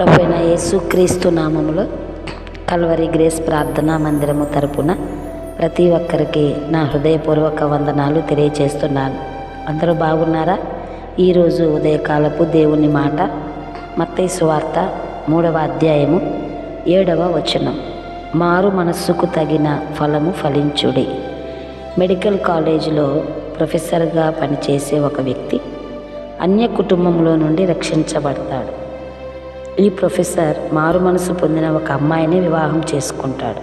ప్రభు అయిన యేసుక్రీస్తు నామములో కల్వరి గ్రేస్ ప్రార్థనా మందిరము తరపున ప్రతి ఒక్కరికి నా హృదయపూర్వక వందనాలు తెలియచేస్తున్నాను. అందరూ బాగున్నారా? ఈరోజు ఉదయకాలపు దేవుని మాట మత్తయి సువార్త మూడవ అధ్యాయము ఏడవ వచనం. మారు మనస్సుకు తగిన ఫలము ఫలించుడి. మెడికల్ కాలేజీలో ప్రొఫెసర్గా పనిచేసే ఒక వ్యక్తి అన్య కుటుంబంలో నుండి రక్షించబడతాడు. ఈ ప్రొఫెసర్ మారు మనసు పొందిన ఒక అమ్మాయిని వివాహం చేసుకుంటాడు.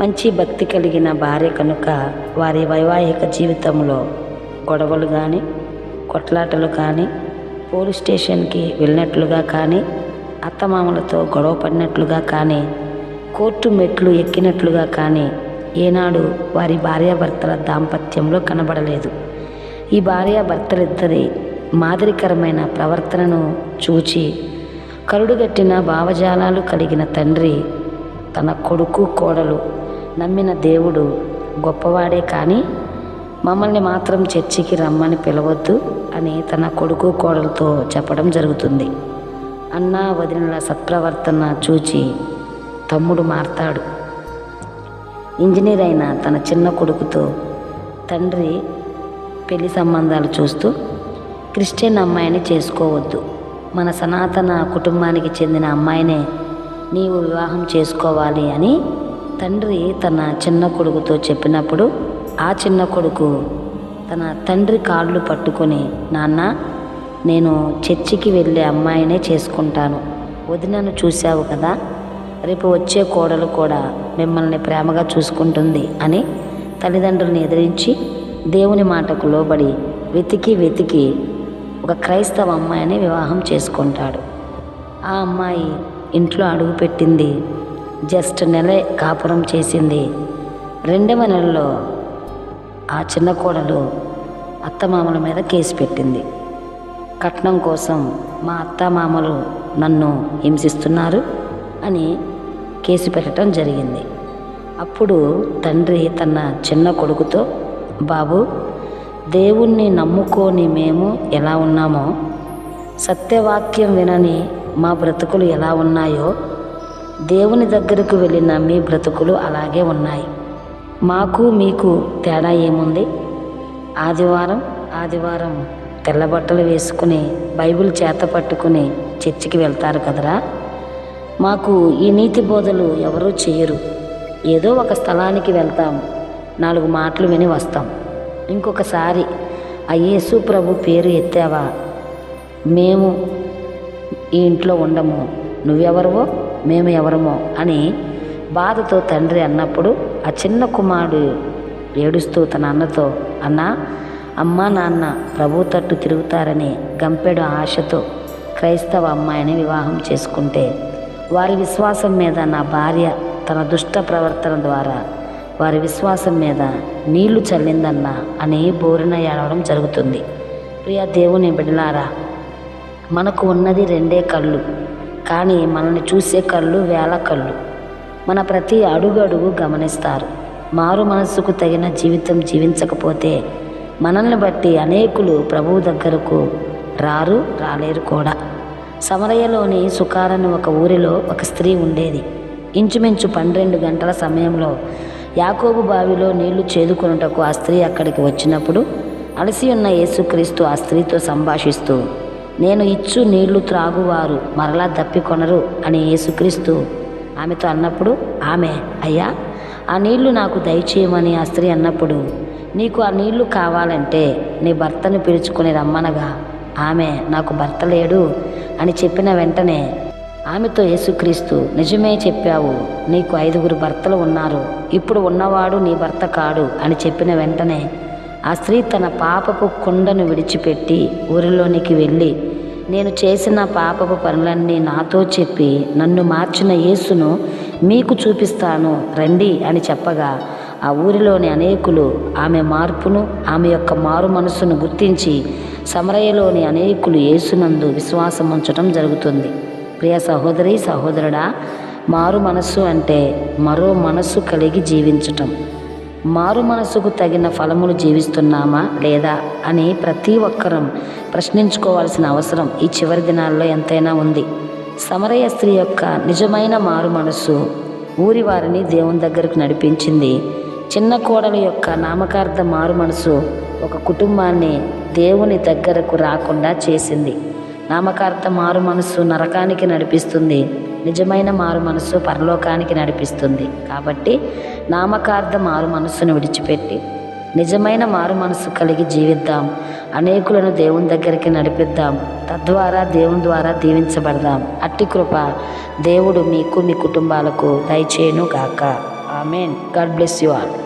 మంచి భక్తి కలిగిన భార్య కనుక వారి వైవాహిక జీవితంలో గొడవలు కానీ కొట్లాటలు కానీ పోలీస్ స్టేషన్కి వెళ్ళినట్లుగా కానీ అత్తమామలతో గొడవ పడినట్లుగా కానీ కోర్టు మెట్లు ఎక్కినట్లుగా కానీ ఏనాడు వారి భార్యాభర్తల దాంపత్యంలో కనబడలేదు. ఈ భార్యాభర్తలిద్దరి మాదిరికరమైన ప్రవర్తనను చూచి కరుడుగట్టిన భావజాలాలు కలిగిన తండ్రి తన కొడుకు కోడలు నమ్మిన దేవుడు గొప్పవాడే కానీ మమ్మల్ని మాత్రం చర్చికి రమ్మని పిలవద్దు అని తన కొడుకు కోడలతో చెప్పడం జరుగుతుంది. అన్న వదినల సత్ప్రవర్తన చూచి తమ్ముడు మారతాడు. ఇంజనీర్ అయిన తన చిన్న కొడుకుతో తండ్రి పెళ్ళి సంబంధాలు చూస్తూ క్రిస్టియన్ అమ్మాయిని చేసుకోవద్దు. మన సనాతన కుటుంబానికి చెందిన అమ్మాయినే నీవు వివాహం చేసుకోవాలి అని తండ్రి తన చిన్న కొడుకుతో చెప్పినప్పుడు ఆ చిన్న కొడుకు తన తండ్రి కాళ్ళు పట్టుకొని నాన్న నేను చర్చికి వెళ్ళే అమ్మాయినే చేసుకుంటాను. వదినను చూశావు కదా? రేపు వచ్చే కోడలు కూడా మిమ్మల్ని ప్రేమగా చూసుకుంటుంది అని తల్లిదండ్రులను ఎదిరించి దేవుని మాటకు లోబడి వెతికి వెతికి ఒక క్రైస్తవ అమ్మాయిని వివాహం చేసుకుంటాడు. ఆ అమ్మాయి ఇంట్లో అడుగు పెట్టింది. జస్ట్ నెలే కాపురం చేసింది. రెండవ నెలలో ఆ చిన్న కోడలు అత్తమామల మీద కేసు పెట్టింది. కట్నం కోసం మా అత్తమామలు నన్ను హింసిస్తున్నారు అని కేసు పెట్టడం జరిగింది. అప్పుడు తండ్రి తన చిన్న కొడుకుతో బాబు దేవుణ్ణి నమ్ముకొని మేము ఎలా ఉన్నామో సత్యవాక్యం వినని మా బ్రతుకులు ఎలా ఉన్నాయో దేవుని దగ్గరకు వెళ్ళిన మీ బ్రతుకులు అలాగే ఉన్నాయి. మాకు మీకు తేడా ఏముంది? ఆదివారం ఆదివారం తెల్ల బట్టలు వేసుకుని బైబిల్ చేత పట్టుకుని చర్చికి వెళ్తారు కదరా? మాకు ఈ నీతి బోధలు ఎవరూ చేయరు. ఏదో ఒక స్థలానికి వెళ్తాం. నాలుగు మాటలు విని వస్తాం. ఇంకొకసారి ఆ యేసు ప్రభు పేరు ఎత్తావా? మేము ఈ ఇంట్లో ఉండము. నువ్వెవరవో? మేము ఎవరమో? అని బాధతో తండ్రి అన్నప్పుడు ఆ చిన్న కుమారుడు ఏడుస్తూ తన అన్నతో అన్న అమ్మ నాన్న ప్రభు తట్టు తిరుగుతారని గంపెడు ఆశతో క్రైస్తవ అమ్మాయిని వివాహం చేసుకుంటే వారి విశ్వాసం మీద నా భార్య తన దుష్ట ప్రవర్తన ద్వారా వారి విశ్వాసం మీద నీళ్ళు చల్లిందన్న అని బోరిన ఏడవడం జరుగుతుంది. ప్రియా దేవుని బిడ్డలారా మనకు ఉన్నది రెండే కళ్ళు కానీ మనల్ని చూసే కళ్ళు వేల కళ్ళు. మన ప్రతి అడుగు అడుగు గమనిస్తారు. మారు మనస్సుకు తగిన జీవితం జీవించకపోతే మనల్ని బట్టి అనేకులు ప్రభువు దగ్గరకు రారు రాలేరు కూడా. సమరయ్యలోని సుకారని ఒక ఊరిలో ఒక స్త్రీ ఉండేది. ఇంచుమించు పన్నెండు గంటల సమయంలో యాకోబు బావిలో నీళ్ళు చేదుకొనుటకు ఆ స్త్రీ అక్కడికి వచ్చినప్పుడు అలసి ఉన్న యేసుక్రీస్తు ఆ స్త్రీతో సంభాషిస్తూ నేను ఇచ్చు నీళ్ళు త్రాగువారు మరలా దప్పికొనరు అని యేసుక్రీస్తు ఆమెతో అన్నప్పుడు ఆమె అయ్యా ఆ నీళ్ళు నాకు దయచేయమని ఆ స్త్రీ అన్నప్పుడు నీకు ఆ నీళ్ళు కావాలంటే నీ భర్తను పిలుచుకుని రమ్మనగా ఆమె నాకు భర్త లేడు అని చెప్పిన వెంటనే ఆమెతో యేసుక్రీస్తు నిజమే చెప్పావు. నీకు ఐదుగురు భర్తలు ఉన్నారు. ఇప్పుడు ఉన్నవాడు నీ భర్త కాడు అని చెప్పిన వెంటనే ఆ స్త్రీ తన పాపపు కుండను విడిచిపెట్టి ఊరిలోనికి వెళ్ళి నేను చేసిన పాపపు పనులన్నీ నాతో చెప్పి నన్ను మార్చిన యేసును మీకు చూపిస్తాను రండి అని చెప్పగా ఆ ఊరిలోని అనేకులు ఆమె మార్పును ఆమె యొక్క మారు మనస్సును గుర్తించి సమరయ్యలోని అనేకులు యేసునందు విశ్వాసం ఉంచడం జరుగుతుంది. ప్రియ సహోదరి సహోదరుడా మారు మనస్సు అంటే మరో మనస్సు కలిగి జీవించటం. మారు మనసుకు తగిన ఫలములు జీవిస్తున్నామా లేదా అని ప్రతి ఒక్కరం ప్రశ్నించుకోవాల్సిన అవసరం ఈ చివరి దినాల్లో ఎంతైనా ఉంది. సమరయ స్త్రీ యొక్క నిజమైన మారు మనస్సు ఊరి వారిని దేవుని దగ్గరకు నడిపించింది. చిన్న కోడల యొక్క నామకార్థ మారు మనసు ఒక కుటుంబాన్ని దేవుని దగ్గరకు రాకుండా చేసింది. నామకార్థ మారు మనస్సు నరకానికి నడిపిస్తుంది. నిజమైన మారు మనస్సు పరలోకానికి నడిపిస్తుంది. కాబట్టి నామకార్థ మారు మనస్సును విడిచిపెట్టి నిజమైన మారు మనస్సు కలిగి జీవిద్దాం. అనేకులను దేవుని దగ్గరికి నడిపిద్దాం. తద్వారా దేవుని ద్వారా దీవించబడదాం. అట్టి కృప దేవుడు మీకు మీ కుటుంబాలకు దయచేయను గాక amen. God bless you all.